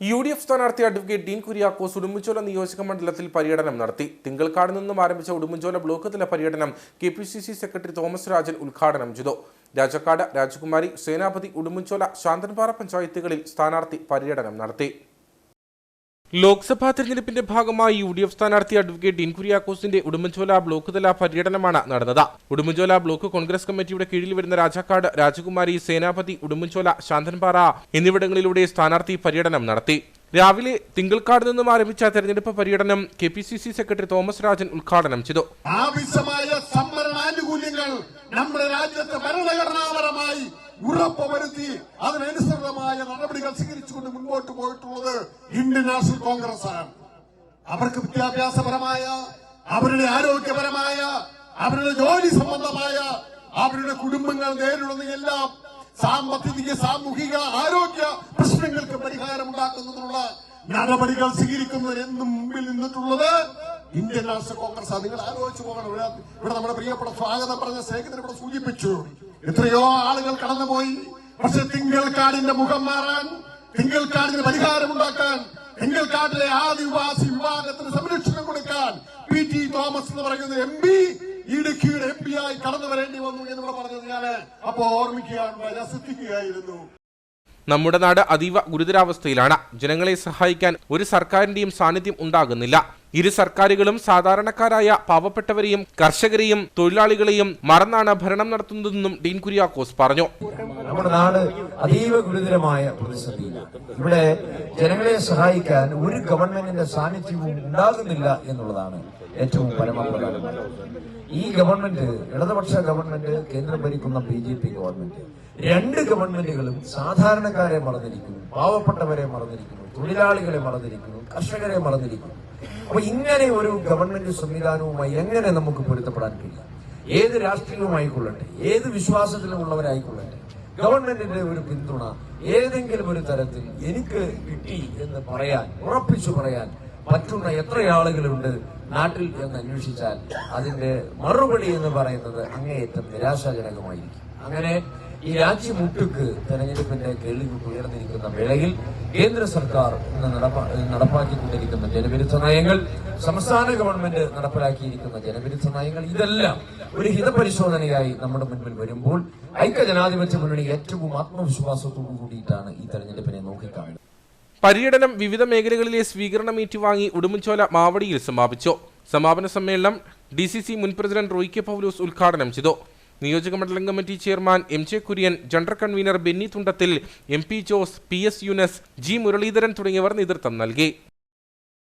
U D F സ്ഥാനാർത്ഥി advocate Dean Kuriakose Udumbanchola നിയോജക മണ്ഡലത്തിൽ പര്യടനം നടത്തി. തിങ്കൾക്കാട് നിന്നും ആരംഭിച്ച ഉടുമ്പൻചോല ബ്ലോക്ക് തല പര്യടനം K P C C secretary Thomas Rajan ഉദ്ഘാടനം ചെയ്തു. രാജക്കാട് രാജകുമാരി സേനാപതി ഉടുമ്പൻചോല ശാന്തൻപാറ പഞ്ചായത്തുകളിൽ സ്ഥാനാർത്ഥി പര്യടനം നടത്തി. ലോക്സഭാ തെരഞ്ഞെടുപ്പിന്റെ ഭാഗമായി യു ഡി എഫ് സ്ഥാനാർത്ഥി അഡ്വക്കേറ്റ് ഡീൻ കുര്യാക്കോസിന്റെ ഉടുമ്പൻചോല ബ്ലോക്ക് തല പര്യടനമാണ് നടന്നത്. ഉടുമ്പൻചോല ബ്ലോക്ക് കോൺഗ്രസ് കമ്മിറ്റിയുടെ കീഴിൽ വരുന്ന രാജാക്കാട് രാജകുമാരി സേനാപതി ഉടുമ്പൻചോല ശാന്തൻപാറ എന്നിവിടങ്ങളിലൂടെ സ്ഥാനാർത്ഥി പര്യടനം നടത്തി. രാവിലെ തിങ്കൾക്കാട് നിന്നും ആരംഭിച്ച തെരഞ്ഞെടുപ്പ് പര്യടനം K P C C secretary Thomas Rajan ഉദ്ഘാടനം ചെയ്തു. ആവശ്യമായ സംവരണാനുകൂല്യങ്ങൾ നമ്മുടെ രാജ്യത്തെ ഭരണഘടനാപരമായി ഉറപ്പുവരുത്തി അതിനനുസൃതമായ നടപടികൾ സ്വീകരിച്ചുകൊണ്ട് മുൻപോട്ട് പോയിട്ടുള്ളത് ഇന്ത്യൻ നാഷണൽ കോൺഗ്രസ് ആണ് അവർക്ക് വിദ്യാഭ്യാസപരമായ അവരുടെ ആരോഗ്യപരമായ അവരുടെ ജോലി സംബന്ധമായ അവരുടെ കുടുംബങ്ങൾ നേരിടുന്ന എല്ലാ സാമ്പത്തിക സാമൂഹിക ആരോഗ്യ പ്രശ്നങ്ങൾക്ക് പരിഹാരം ഉണ്ടാക്കുന്നതിനുള്ള നടപടികൾ സ്വീകരിക്കുന്നതിന് എന്നും മുമ്പിൽ നിന്നിട്ടുള്ളത് ഇന്ത്യൻ നാഷണൽ കോൺഗ്രസ്. നിങ്ങൾ ആലോചിച്ചു പോകണം. ഇവിടെ നമ്മുടെ പ്രിയപ്പെട്ട സ്വാഗതം പറഞ്ഞ സ്നേഹത്തിന് ഇവിടെ സൂചിപ്പിച്ചു. എത്രയോ ആളുകൾ കടന്നുപോയി. പക്ഷെ തിങ്കൾക്കാടിന്റെ മുഖം മാറാൻ ഉണ്ടാക്കാൻ പരിഹാരമുണ്ടാക്കാൻ തിങ്കൾക്കാടിലെ ആദിവാസി വിഭാഗത്തിന് സംരക്ഷണം കൊടുക്കാൻ പി ടി തോമസ് എന്ന് പറയുന്ന എം പി ഇടുക്കിയുടെ എം പി ആയി കടന്നു വരേണ്ടി വന്നു എന്നിവിടെ പറഞ്ഞത് ഞാൻ അപ്പൊ ഓർമ്മിക്കുകയാണ് ഞാൻ ശ്രദ്ധിക്കുകയായിരുന്നു നമ്മുടെ നാട് അതീവ ഗുരുതരാവസ്ഥയിലാണ്. ജനങ്ങളെ സഹായിക്കാൻ ഒരു സർക്കാരിന്റെയും സാന്നിധ്യം ഉണ്ടാകുന്നില്ല. ഇരു സർക്കാരുകളും സാധാരണക്കാരായ പാവപ്പെട്ടവരെയും കർഷകരെയും തൊഴിലാളികളെയും മറന്നാണ് ഭരണം നടത്തുന്നതെന്നും ഡീൻ കുര്യാക്കോസ് പറഞ്ഞു. നമ്മുടെ നാട് അതീവ ഗുരുതരമായ പ്രതിസന്ധിയിലാണ്. ഇവിടെ ജനങ്ങളെ സഹായിക്കാൻ ഒരു ഗവൺമെന്റിന്റെ സാന്നിധ്യവും ഉണ്ടാകുന്നില്ല എന്നുള്ളതാണ് ഏറ്റവും പരമപ്രധാനം ഈ ഗവൺമെന്റ് ഇടതുപക്ഷ ഗവൺമെന്റ് കേന്ദ്രം ഭരിക്കുന്ന ബി ജെ പി ഗവൺമെന്റ് രണ്ട് ഗവൺമെന്റുകളും സാധാരണക്കാരെ മറന്നിരിക്കുന്നു പാവപ്പെട്ടവരെ മറന്നിരിക്കുന്നു തൊഴിലാളികളെ മറന്നിരിക്കുന്നു കർഷകരെ മറന്നിരിക്കുന്നു. അപ്പൊ ഇങ്ങനെ ഒരു ഗവൺമെന്റ് സംവിധാനവുമായി എങ്ങനെ നമുക്ക് പൊരുത്തപ്പെടാൻ കഴിയും? ഏത് രാഷ്ട്രീയവുമായിക്കൊള്ളട്ടെ ഏത് വിശ്വാസത്തിലുമുള്ളവരായിക്കൊള്ളട്ടെ ഗവൺമെന്റിന്റെ ഒരു പിന്തുണ ഏതെങ്കിലും ഒരു തരത്തിൽ എനിക്ക് കിട്ടി എന്ന് പറയാൻ ഉറപ്പിച്ചു പറയാൻ പറ്റുന്ന എത്ര ആളുകളുണ്ട് നാട്ടിൽ എന്ന് അന്വേഷിച്ചാൽ അതിന്റെ മറുപടി എന്ന് പറയുന്നത് അങ്ങേയറ്റം നിരാശാജനകമായിരിക്കും. അങ്ങനെ ഈ രാജ്യമുട്ടുക്ക് തെരഞ്ഞെടുപ്പിന്റെ കേൾവി ഉയർന്നിരിക്കുന്ന വേളയിൽ കേന്ദ്ര സർക്കാർ ഇന്ന് നടപ്പാ- നടപ്പാക്കിക്കൊണ്ടിരിക്കുന്ന ജനവിരുദ്ധ നയങ്ങൾ സംസ്ഥാന ഗവൺമെന്റ് നടപ്പിലാക്കിയിരിക്കുന്ന ജനവിരുദ്ധ നയങ്ങൾ ഇതെല്ലാം ഒരു ഹിതപരിശോധനയായി നമ്മുടെ മുൻപിൽ വരുമ്പോൾ ഐക്യജനാധിപത്യ മുന്നണി ഏറ്റവും ആത്മവിശ്വാസത്തോടു കൂടിയിട്ടാണ് ഈ തെരഞ്ഞെടുപ്പിനെ നോക്കിക്കാണുന്നത്. പര്യടനം വിവിധ മേഖലകളിലെ സ്വീകരണം ഏറ്റുവാങ്ങി ഉടുമ്പൻചോല മാവടിയിൽ സമാപിച്ചു. സമാപന സമ്മേളനം ഡി സി സി മുൻ പ്രസിഡന്റ് റോയ്ക്കെ പൗലോസ് ഉദ്ഘാടനം ചെയ്തു. നിയോജക മണ്ഡലം committee chairman M J Kurian general convener Benny Thundathil M P Jose P S Yunus G Muraleedharan തുടങ്ങിയവർ നേതൃത്വം നൽകി.